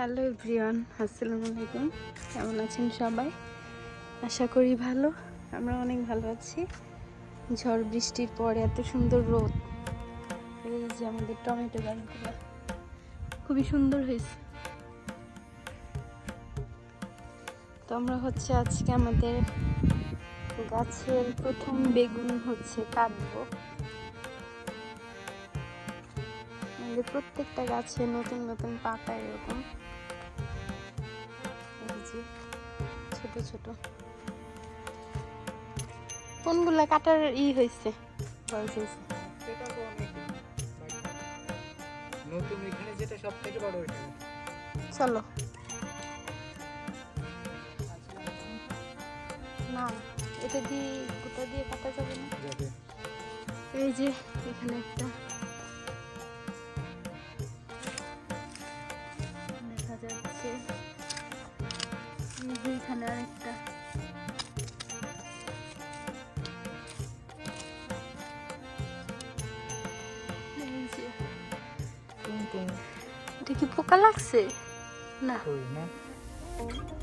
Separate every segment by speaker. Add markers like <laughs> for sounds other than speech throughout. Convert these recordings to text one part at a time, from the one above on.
Speaker 1: Hello everyone, আসসালামু আলাইকুম। কেমন আছেন সবাই? আশা করি ভালো। আমরা অনেক ভালো আছি। ঝড় বৃষ্টির পর এত সুন্দর রোদ। এই যে আমাদের টমেটো গাছগুলো। খুবই সুন্দর হয়েছে। তো আমরা হচ্ছে আজকে আমাদের গাছের প্রথম বেগুন হচ্ছে কাটবো। আমাদের প্রত্যেকটা গাছে নতুন নতুন পাতা এরকম। ছোট ছোট। কোনগুলা কাটার ই হয়েছে বয়স হয়েছে
Speaker 2: নতুন এখানে যেটা সব থেকে বড় ওইটা।
Speaker 1: চলো। না এটা দিয়ে গোটা দিয়ে কাটা যাবে না। এই যে এখানে একটা। এটা কি পোকা লাগছে? না।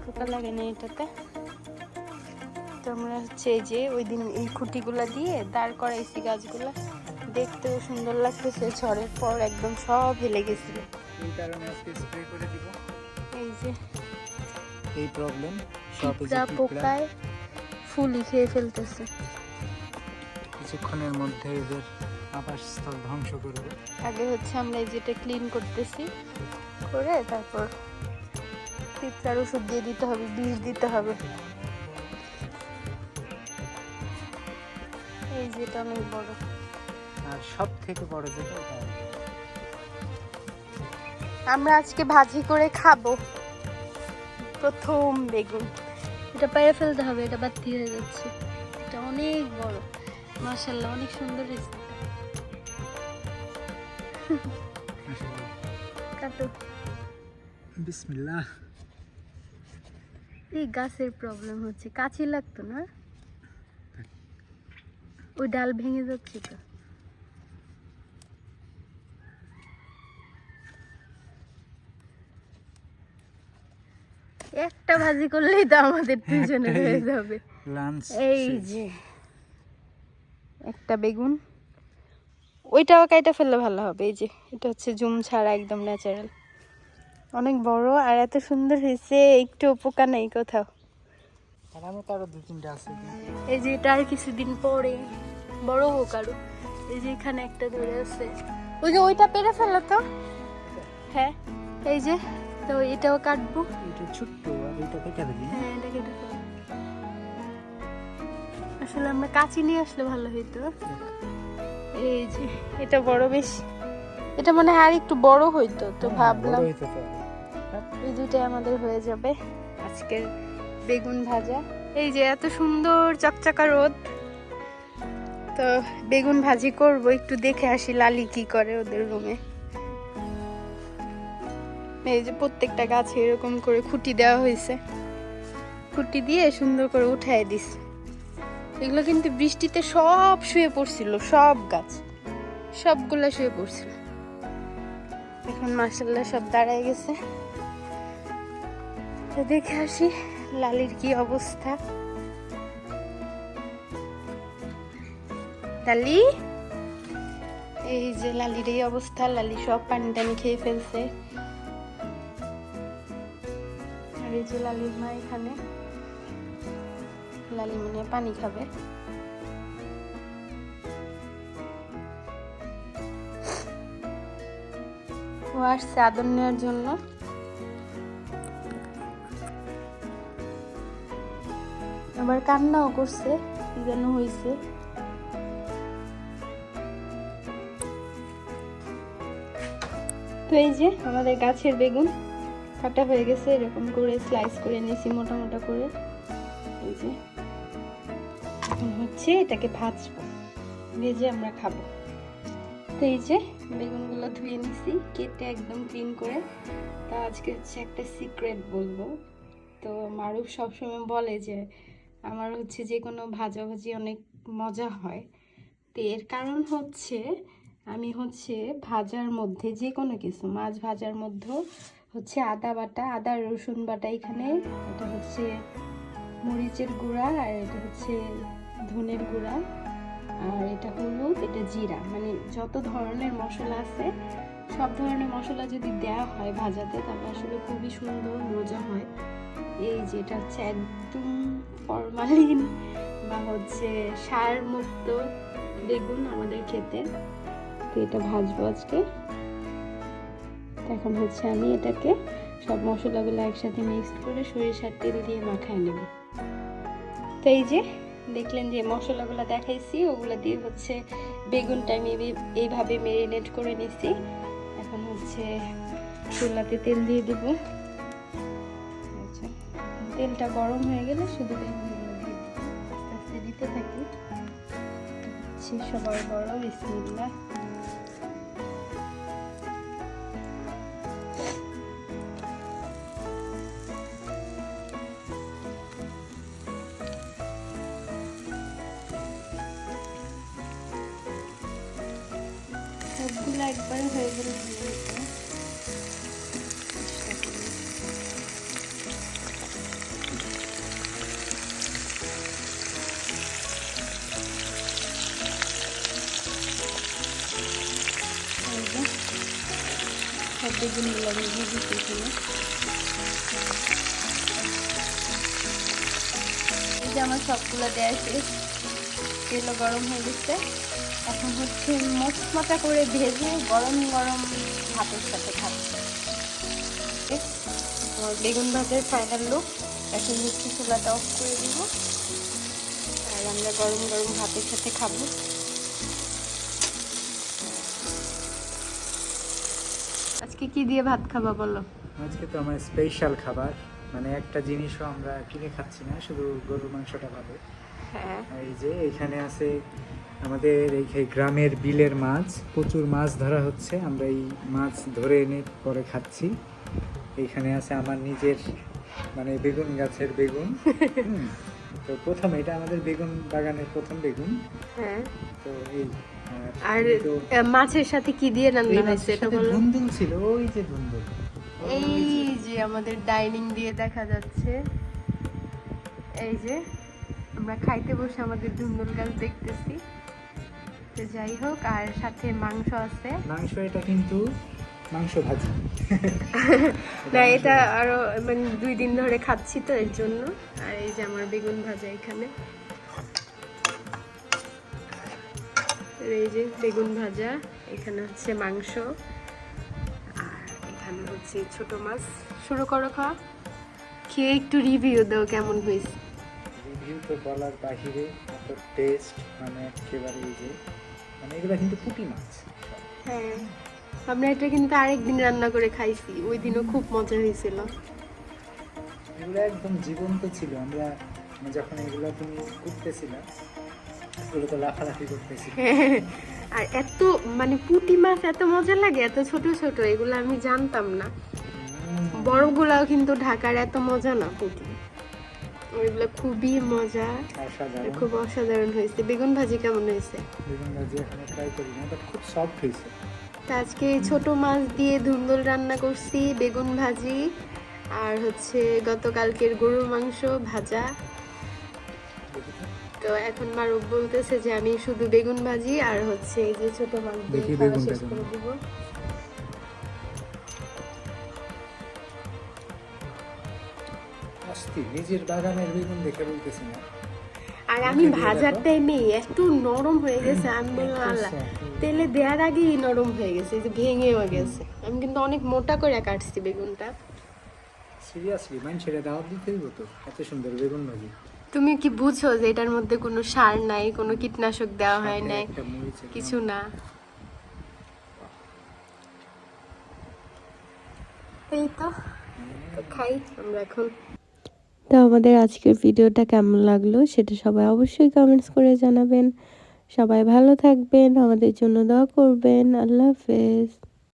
Speaker 1: পোকা লাগে না এটাতে। তো আমরা হচ্ছে যে ওই দিন এই খুঁটিগুলা দিয়ে দাঁড় করাইছি গাছগুলা। দেখতেও সুন্দর লাগতেছে ঝড়ের পর একদম সব হেলে গেছিল।
Speaker 2: এই কারণে আজকে স্প্রে করে দিব।
Speaker 1: এই যে।
Speaker 2: এই প্রবলেম সব
Speaker 1: পোকায় ফুলই খেয়ে ফেলতেছে।
Speaker 2: কিছুক্ষণের মধ্যে এদের আবাসস্থল ধ্বংস করবে
Speaker 1: আগে হচ্ছে আমরা এই যেটা ক্লিন করতেছি করে তারপর পিঁপড়ার ওষুধ দিয়ে দিতে হবে বিষ দিতে হবে। এই যেটা অনেক বড়।
Speaker 2: আর সব থেকে বড় যেটা
Speaker 1: আমরা আজকে ভাজি করে খাব। প্রথম বেগুন। এটা পায়ে ফেলতে হবে এটা বাতি হয়ে যাচ্ছে। এটা অনেক বড়। মাশাল্লাহ অনেক সুন্দর কাটো
Speaker 2: বিসমিল্লাহ।
Speaker 1: এই গাছের প্রবলেম হচ্ছে কাছি লাগতো না? ওই ডাল ভেঙে যাচ্ছে তো। একটা ভাজি করলেই তো আমাদের দুজনের হয়ে যাবে। এই যে একটা বেগুন। ওইটাও কাইটা ফেললে ভালো হবে এই যে এটা হচ্ছে জুম ছাড়া একদম ন্যাচারাল অনেক বড় আর এত সুন্দর হয়েছে একটু পোকা নেই কোথাও। এই যে এটা আর কিছুদিন পরে বড় হোক আরও। এই যে এখানে একটা ধরে আছে। ওই যে ওইটা পেরে ফেলো তো। হ্যাঁ এই যে তো এটাও কাটবো।
Speaker 2: এটা ছোট্ট আর এটা কেটে দিবি।
Speaker 1: হ্যাঁ এটা কেটে আসলে আমরা কাঁচি নিয়ে আসলে ভালো হইতো। এই যে এটা বড় বেশ। এটা মনে হয় আর একটু বড় হইতো তো ভাবলাম।
Speaker 2: হইতে পারে।
Speaker 1: এই দুইটাই আমাদের হয়ে যাবে। আজকের বেগুন ভাজা। এই যে এত সুন্দর চকচকা রোদ। তো বেগুন ভাজি করব একটু দেখে আসি লালি কি করে ওদের রুমে। এই যে প্রত্যেকটা গাছে এরকম করে খুঁটি দেওয়া হয়েছে। খুঁটি দিয়ে সুন্দর করে উঠায় দিছে। এগুলো কিন্তু বৃষ্টিতে সব শুয়ে পড়ছিল, সব গাছ। সবগুলা শুয়ে পড়ছিল। এখন মাসাল্লাহ সব দাঁড়ায় গেছে। তো দেখে আসি লালির কি অবস্থা। লালি? এই যে লালির এই অবস্থা, লালি সব পানি টানি খেয়ে ফেলছে। আর এই যে লালির মা এখানে। লালি মনে পানি খাবে। ও আসছে আদর নেওয়ার জন্য। আবার কান্নাও করছে, কি যেন হয়েছে তো এই যে আমাদের গাছের বেগুন কাটা হয়ে গেছে, এরকম করে স্লাইস করে নিয়েছি, মোটা মোটা করে। এই যে। এখন হচ্ছে এটাকে ভাজবো। ভেজে আমরা খাব। তো এই যে বেগুনগুলো ধুয়ে নিছি, কেটে একদম ক্লিন করে। তা আজকে হচ্ছে একটা সিক্রেট বলব। তো মারুফ সবসময় বলে যে, আমার হচ্ছে যে কোনো ভাজাভাজি অনেক মজা হয়। তো এর কারণ হচ্ছে, আমি হচ্ছে ভাজার মধ্যে যে কোনো কিছু, মাছ ভাজার মধ্যেও হচ্ছে আদা বাটা, আদা, রসুন বাটা, এখানে এটা হচ্ছে মরিচের গুঁড়া আর এটা হচ্ছে ধনের গুঁড়া, আর এটা হলুদ, এটা জিরা। মানে যত ধরনের মশলা আছে, সব ধরনের মশলা যদি দেওয়া হয় ভাজাতে, তাহলে আসলে খুবই সুন্দর মজা হয়। এই যে এটা হচ্ছে একদম ফরমালিন বা হচ্ছে সার মুক্ত বেগুন আমাদের খেতে। তো এটা ভাজবো আজকে। এখন হচ্ছে আমি এটাকে সব মশলাগুলো একসাথে মিক্স করে সরিষার তেল দিয়ে মাখায় নেব। তো এই যে দেখলেন যে মশলাগুলো দেখাইছি, ওগুলো দিয়ে হচ্ছে বেগুনটা আমি এইভাবে মেরিনেট করে নিছি। এখন হচ্ছে চুলাতে তেল দিয়ে দিব। তেলটা গরম হয়ে গেলে শুধু বেগুনগুলো দিয়ে আস্তে দিতে থাকি। সবার বড়, বিসমিল্লাহ। সবগুলো একবার হয়ে গেলে ভালো হতো চেষ্টা করি। এই যে, সব বেগুনগুলো আমি দিয়ে দিচ্ছি এই যে আমার সবগুলো দেওয়া শেষ তেলও গরম হয়ে গেছে এখন হচ্ছে মচমচা করে ভেজে গরম গরম ভাতের সাথে খাব। বেগুন ভাতের ফাইনাল লুক এখন হচ্ছে চুলাটা অফ করে দিব। আর আমরা গরম গরম ভাতের সাথে খাব। আজকে কি দিয়ে ভাত খাবা বলো?
Speaker 2: আজকে তো আমার স্পেশাল খাবার। মানে একটা জিনিসও আমরা কিনে খাচ্ছি না শুধু গরুর মাংসটা পাবে
Speaker 1: হ্যাঁ।
Speaker 2: এই যে এখানে আছে আমাদের এই গ্রামের বিলের মাছ প্রচুর মাছ ধরা হচ্ছে। আমরা এই মাছ ধরে এনে পরে খাচ্ছি। এইখানে আছে আমার নিজের মানে বেগুন গাছের বেগুন। তো প্রথম এটা আমাদের বেগুন বাগানের প্রথম বেগুন।
Speaker 1: হ্যাঁ।
Speaker 2: তো এই
Speaker 1: আর মাছের সাথে কি দিয়ে রান্না হয়েছে এটা বলো
Speaker 2: ধুন্দুল ছিল ওই যে ধুন্দুল।
Speaker 1: এই যে আমাদের ডাইনিং দিয়ে দেখা যাচ্ছে। এই যে আমরা খাইতে বসে আমাদের ধুন্দুল গাছ দেখতেছি। তো যাই হোক আর সাথে মাংস আছে।
Speaker 2: মাংস এটা কিন্তু মাংস ভাজি। <laughs>
Speaker 1: না এটা আরও মানে দুই দিন ধরে খাচ্ছি তো এর জন্য। আর এই যে আমার বেগুন ভাজা এখানে। এই যে বেগুন ভাজা এখানে হচ্ছে মাংস। আর এখানে হচ্ছে ছোট মাছ। শুরু করো খাওয়া খেয়ে একটু রিভিউ দাও কেমন হয়েছে।
Speaker 2: রিভিউ তো বলার বাহিরে টেস্ট মানে একেবারে এই যে মানে এগুলো কিন্তু পুঁটি মাছ।
Speaker 1: হ্যাঁ আমরা এটা কিন্তু আরেকদিন রান্না করে খাইছি ওই দিনও খুব মজা হয়েছিল।
Speaker 2: এগুলো একদম জীবন্ত ছিল আমরা মানে যখন এগুলো তুমি করতেছিলাম এগুলো তো লাফালাফি করতেছিল
Speaker 1: আর এত মানে পুঁটি মাছ এত মজা লাগে এত ছোট ছোট এগুলো আমি জানতাম না। বড়গুলাও কিন্তু ঢাকার এত মজা না পুঁটি। ওইগুলো খুবই মজা খুব অসাধারণ হয়েছে। বেগুন ভাজি কেমন হয়েছে?
Speaker 2: বেগুন ভাজি এখনও ট্রাই করি না বাট খুব সফট হয়েছে।
Speaker 1: আজকে ছোট মাছ দিয়ে ধুন্দুল রান্না করছি বেগুন ভাজি আর হচ্ছে গতকালকের গরুর মাংস ভাজা।
Speaker 2: তো।
Speaker 1: এখন মারুফ বলতেছে যে আমি শুধু বেগুন ভাজি আর হচ্ছে এই যে ছোট মাছ দিয়ে খাওয়া শেষ করে। দিব।
Speaker 2: অস্থির নিজের বাগানের বেগুন দেখে বলতেছি না?
Speaker 1: আর আমি ভাজার টাইমে একটু নরম হয়ে গেছে আমি বললাম আল্লাহ তেলে দেওয়ার আগেই নরম হয়ে গেছে যে ভেঙেও গেছে। আমি কিন্তু অনেক মোটা করে কাটছি বেগুনটা।
Speaker 2: সিরিয়াসলি মানুষেরা দাওয়াত দিতে দিব তো? এত সুন্দর বেগুন ভাজি।
Speaker 1: তুমি কি বুঝো যে এটার মধ্যে কোনো সার নাই কোনো কীটনাশক দেওয়া হয় নাই? কিছু না। এই তো তো খাই আমরা এখন তো আমাদের আজকের ভিডিওটা কেমন লাগল সেটা সবাই অবশ্যই কমেন্টস করে জানাবেন। সবাই ভালো থাকবেন, আমাদের জন্য দোয়া করবেন। আল্লাহ হাফেজ।